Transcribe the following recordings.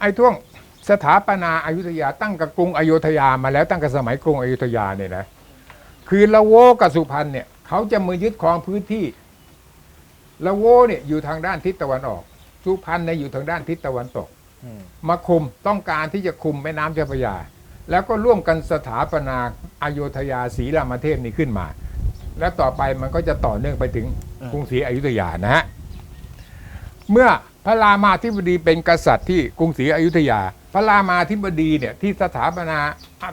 ไอ้ท่วงสถาปนาอายุทยาตั้งกับกรุงอโยธยามาแล้วตั้งแต่สมัยกรุงอโยธยาเนี่ยนะคือละโวกับสุพรรณเนี่ยเขาจะมายึดครองพื้นที่ละโวเนี่ยอยู่ทางด้านทิศตะวันออก สุพรรณเนี่ยอยู่ทางด้านทิศตะวันตกมาคุมต้องการที่จะคุมแม่น้ำเจ้าพระยา แล้วก็ร่วมกันสถาปนาอโยธยาศรีรามเทพนี้ขึ้นมา แล้วต่อไปมันก็จะต่อเนื่องไปถึงกรุงศรีอยุธยานะฮะเมื่อ พระรามาธิบดีเป็นกษัตริย์ที่กรุงศรีอยุธยา พระรามาธิบดีเนี่ยที่สถาปนา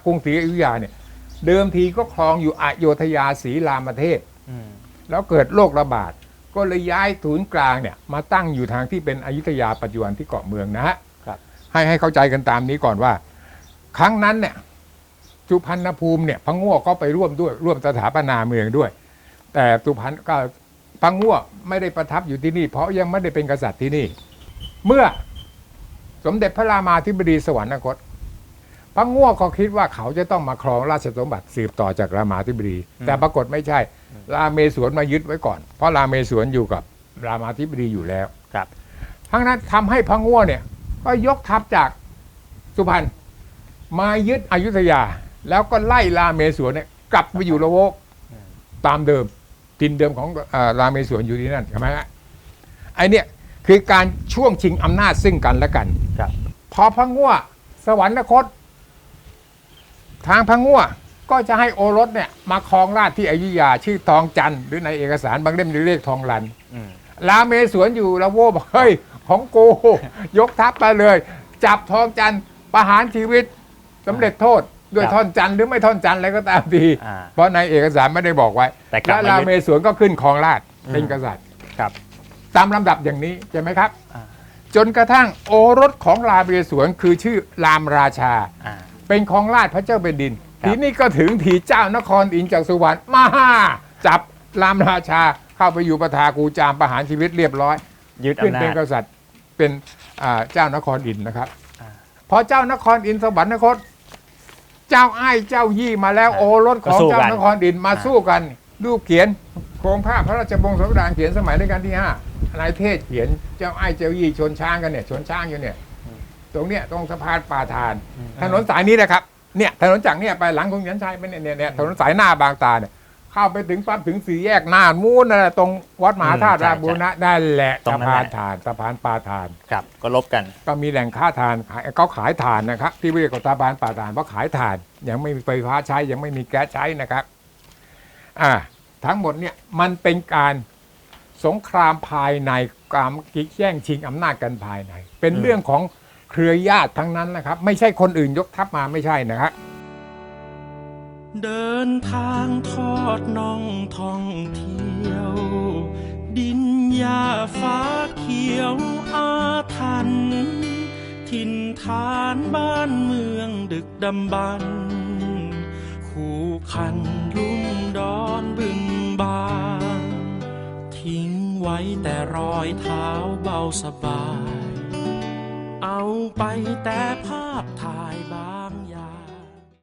กรุงศรีอยุธยาเนี่ยเดิมทีก็ครองอยู่อโยธยาศรีรามเทพอืมแล้วเกิดโรคระบาดก็เลยย้ายศูนย์กลางเนี่ยมาตั้งอยู่ทางที่เป็นอยุธยาปัจจุบันที่เกาะเมืองนะฮะครับให้ให้เข้าใจกันตามนี้ก่อนว่า ครั้งนั้นเนี่ยสุพรรณภูมิเนี่ยพระง่วก็ไปร่วมด้วยร่วมสถาปนาเมืองด้วย แต่สุพรรณก็ พระง่วไม่ได้ประทับอยู่ที่นี่ เพราะยังไม่ได้เป็นกษัตริย์ที่นี่ เมื่อสมเด็จพระรามาธิบดีสวรรคตพระง่วก็คิดว่าเขาจะต้องมาครองราชสมบัติสืบต่อจากรามาธิบดี แต่ปรากฏไม่ใช่ ราเมศวรมายึดไว้ก่อน เพราะราเมศวรอยู่กับรามาธิบดีอยู่แล้วครับทั้งนั้นทำให้พระง่วเนี่ย ก็ยกทัพจากสุพรรณมายึดอยุธยา แล้วก็ไล่ราเมศวรเนี่ยกลับไปอยู่ละโวกตามเดิม ทินเดิมของเอ่อราเมศวรอยู่ที่นั่นใช่ไหมฮะไอเนี่ยคือการช่วงชิงอำนาจซึ่งกันและกันครับพอพระง่วสวรรคต ทางพระง่วก็จะให้โอรสเนี่ยมาครองราชย์ที่อยุธยาชื่อทองจันทร์หรือในเอกสารบางเล่มเรียกทองลันอืมลาเมสวนอยู่ละโวบอกเฮ้ยของกูยกทัพมาเลย จับทองจันทร์ประหารชีวิตสำเร็จโทษ ด้วยครับท่อนจันทร์หรือไม่ท่อนจันทร์อะไรก็ตามทีอ่าเพราะในเอกสารไม่ได้บอกไว้แต่กลัและบมายึดลาเมสวนก็ขึ้นครองราชย์อืมเป็นกษัตริย์ ครับ ตามลำดับอย่างนี้ใช่ไหมครับ อ่า จนกระทั่งโอรสของราเมสวนคือชื่อรามราชา อ่า เป็นของราชพระเจ้าเป็นดิน ครับ ทีนี้ก็ถึงทีเจ้านครอินทร์จากสุวรรณมาจับรามราชาเข้าไปอยู่ประทากูจามประหารชีวิตเรียบร้อย ยึดขึ้นอำนาเป็นจ กษัตริย์เป็นอ่าเจ้านครอินทร์นะครับ อ่า พอเจ้านครอินทร์สวรรคต เจ้าอ้ายเจ้ายี่มาแล้วอ่าโอรสของก็สู้เจ้ากันนครอินทร์มาอ่าสู้กัน รูปเขียนโครงภาพพระราชบงศาวดารเขียนสมัยรัชกาลที่ห้านายเทศเขียนเจ้าอ้ายเจ้ายี่ชนช้างกันเนี่ยชนช้างอยู่เนี่ย ตรงเนี้ยตรงสะพานป่าทาน ถนนสายนี้นะครับเนี่ยถนนจากเนี่ยไปหลังของยันชัยไปเนี่ยเนี่ยเนี่ยถนนสายหน้าบางตาเนี่ย เข้าไปถึงปั๊บถึงสี่แยกหน้ามูนนั่นแหละตรงวัดมหาธาตุอืมใช่ราบูรณะนั่นแหละตรงสะนั้นพานแหละ ทานสะพานป่าทาน ครับ ก็ลบกัน ก็มีแหล่งค้าทานขายเขาขายถ่านนะครับ ที่เรียกว่าสะพานป่าทานเพราะขายถ่าน ยังไม่มีไฟฟ้าใช้ยังไม่มีแก๊สใช้นะครับ อ่า ทั้งหมดเนี่ยมันเป็นการสงครามภายในการแย่งชิงอำนาจกันภายใน เป็นอืม เรื่องของเครือญาติทั้งนั้นนะครับ ไม่ใช่คนอื่นยกทัพมาไม่ใช่นะครับ เดินทางทอดน่องท่องเที่ยว ดินหญ้าฟ้าเขียวอาทันถิ่นฐานบ้านเมืองดึกดำบรรคู่คันลุ่มดอนบึงบานทิ้งไว้แต่รอยเท้าเบาสบาย เอาไปแต่ภาพถ่ายบา